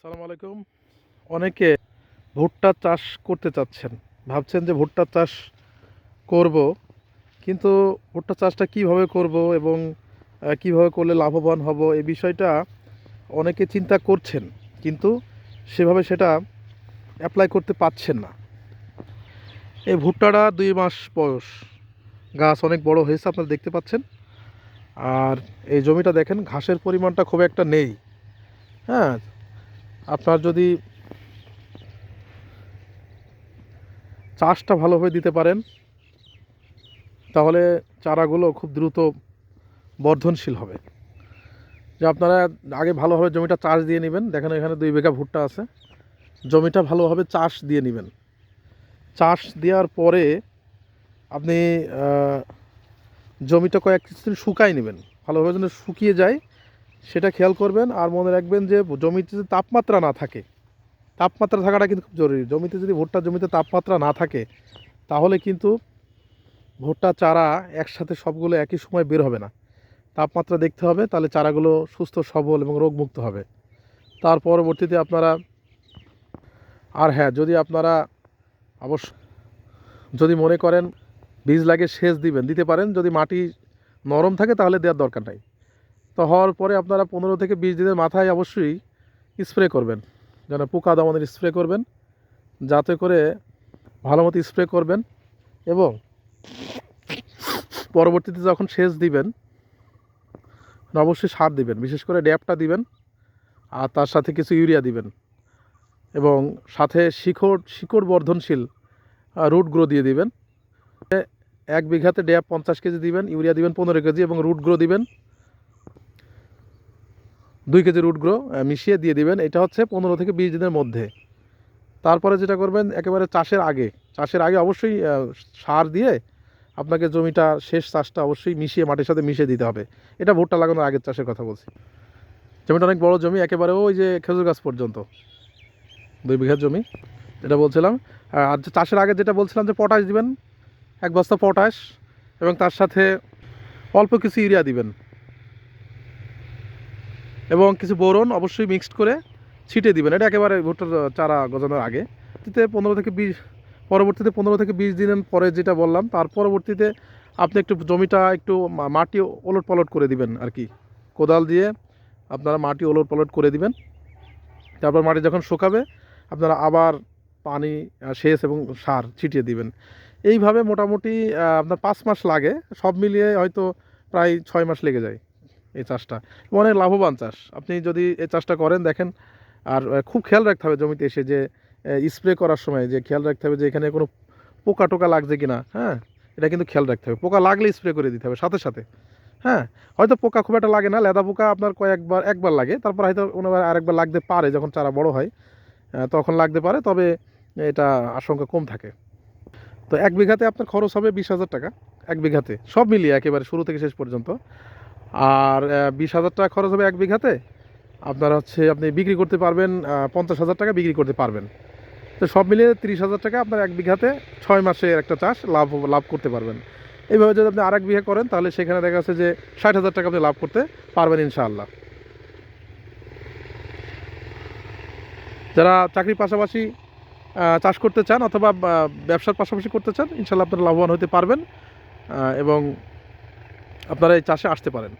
সালাম আলাইকুম। অনেকে ভুট্টা চাষ করতে চাচ্ছেন। ভাবছেন যে ভুট্টা চাষ করব, কিন্তু ভুট্টা চাষটা কীভাবে করব এবং কীভাবে করলে লাভবান হব এই বিষয়টা অনেকে চিন্তা করছেন, কিন্তু সেভাবে সেটা অ্যাপ্লাই করতে পারছেন না। এই ভুট্টাটা দুই মাস বয়স। গাছ অনেক বড় হয়েছে, আপনারা দেখতে পাচ্ছেন। আর এই জমিটা দেখেন, ঘাসের পরিমাণটা খুব একটা নেই। হ্যাঁ আপনার যদি চাষটা ভালোভাবে দিতে পারেন, তাহলে চারাগুলো খুব দ্রুত বর্ধনশীল হবে। যে আপনারা আগে ভালোভাবে জমিটা চাষ দিয়ে নেবেন, দেখেন এখানে দুই বিঘা ভুট্টা আছে। জমিটা ভালোভাবে চাষ দিয়ে নেবেন। চাষ দেওয়ার পরে আপনি জমিটা কয়েক দিন শুকাই নেবেন। ভালোভাবে যেন শুকিয়ে যায় সেটা খেয়াল করবেন আর মনে রাখবেন যে জমিতে যদি তাপমাত্রা না থাকে, তাপমাত্রা থাকাটা কিন্তু খুব জরুরি। জমিতে যদি ভুট্টার জমিতে তাপমাত্রা না থাকে, তাহলে কিন্তু ভুট্টা, চারা একসাথে সবগুলো একই সময় বের হবে না। তাপমাত্রা দেখতে হবে, তাহলে চারাগুলো সুস্থ, সবল এবং রোগমুক্ত হবে। তার পরবর্তীতে আপনারা, আর হ্যাঁ যদি আপনারা অবশ্য, যদি মনে করেন বীজ লাগে সেচ দিবেন, দিতে পারেন। যদি মাটি নরম থাকে, তাহলে দেওয়ার দরকার নাই। তো হওয়ার পরে আপনারা পনেরো থেকে বিশ দিনের মাথায় অবশ্যই স্প্রে করবেন। যেন পোকা দমনের স্প্রে করবেন। যাতে করে ভালো মতো স্প্রে করবেন এবং পরবর্তীতে যখন সেচ দিবেন, অবশ্যই সার দিবেন। বিশেষ করে ড্যাপটা দিবেন আর তার সাথে কিছু ইউরিয়া দিবেন এবং সাথে শিকড় শিকড় বর্ধনশীল রুট গ্রো দিয়ে দিবেন। এক বিঘাতে ড্যাপ পঞ্চাশ কেজি দিবেন, ইউরিয়া দিবেন পনেরো কেজি এবং রুট গ্রো দিবেন। দুই কেজি রুট গ্রো আহ, মিশিয়ে দিয়ে দিবেন। এটা হচ্ছে পনেরো থেকে বিশ দিনের মধ্যে। তারপরে যেটা করবেন একেবারে চাষের আগে চাষের আগে অবশ্যই সার দিয়ে আপনাকে জমিটা শেষ চাষটা অবশ্যই মিশিয়ে মাটির সাথে মিশিয়ে দিতে হবে। এটা ভুট্টা লাগানোর আগের চাষের কথা বলছি। জমিটা অনেক বড় জমি একেবারে ওই যে খেজুর গাছ পর্যন্ত। দুই বিঘার জমি যেটা বলছিলাম। আর চাষের আগে যেটা বলছিলাম যে পটাশ দিবেন এক বস্তা পটাশ এবং তার সাথে অল্প কিছু ইউরিয়া দিবেন। এবং কিছু বোরন অবশ্যই মিক্সড করে ছিটে দিবেন। এটা একেবারে ভুট্টার চারা গজানোর আগে। পরবর্তীতে পনেরো থেকে বিশ, পরবর্তীতে পনেরো থেকে বিশ দিনের পরে যেটা বললাম, তার পরবর্তীতে আপনি একটু জমিটা একটু মাটি ওলট পালট করে দিবেন আর কি। কোদাল দিয়ে আপনারা মাটি ওলট পালট করে দিবেন। তারপর মাটি যখন শুকাবে, আপনারা আবার পানি সেচ এবং সার ছিটিয়ে দিবেন। এইভাবে মোটামুটি আপনার পাঁচ মাস লাগে। সব মিলিয়ে হয়তো প্রায় ছয় মাস লেগে যায়। এই চাষটা। অনেক লাভবান চাষ। আপনি যদি এই চাষটা করেন, দেখেন, আর খুব খেয়াল রাখতে হবে জমিতে এসে যে স্প্রে করার সময় যে, খেয়াল রাখতে হবে যে, এখানে কোনো পোকা টোকা লাগছে কিনা হ্যাঁ? এটা কিন্তু খেয়াল রাখতে হবে। পোকা লাগলে স্প্রে করে দিতে হবে সাথে সাথে হ্যাঁ? হয়তো পোকা খুব একটা লাগে না, লেদা পোকা আপনার কয়েকবার, একবার লাগে, তারপর হয়তো কোনোবার আরেকবার লাগতে পারে যখন চারা বড় হয় তখন লাগতে পারে, তবে এটা আশঙ্কা কম থাকে। তো এক বিঘাতে আপনার খরচ হবে বিশ হাজার টাকা, এক বিঘাতে। সব মিলিয়ে একেবারে শুরু থেকে শেষ পর্যন্ত। আর বিশ হাজার টাকা খরচ হবে এক বিঘাতে। আপনার হচ্ছে আপনি বিক্রি করতে পারবেন পঞ্চাশ হাজার টাকা বিক্রি করতে পারবেন। তো সব মিলিয়ে তিরিশ হাজার টাকা আপনার এক বিঘাতে ছয় মাসের একটা চাষ লাভ লাভ করতে পারবেন। এইভাবে যদি আপনি আরেক বিঘা করেন, তাহলে সেখানে দেখা যাচ্ছে যে ষাট হাজার টাকা আপনি লাভ করতে পারবেন ইনশাআল্লাহ। যারা চাকরির পাশাপাশি চাষ করতে চান অথবা ব্যবসার পাশাপাশি করতে চান ইনশাল্লাহ আপনারা লাভবান হতে পারবেন এবং আপনারা এই চাষে আসতে পারেন।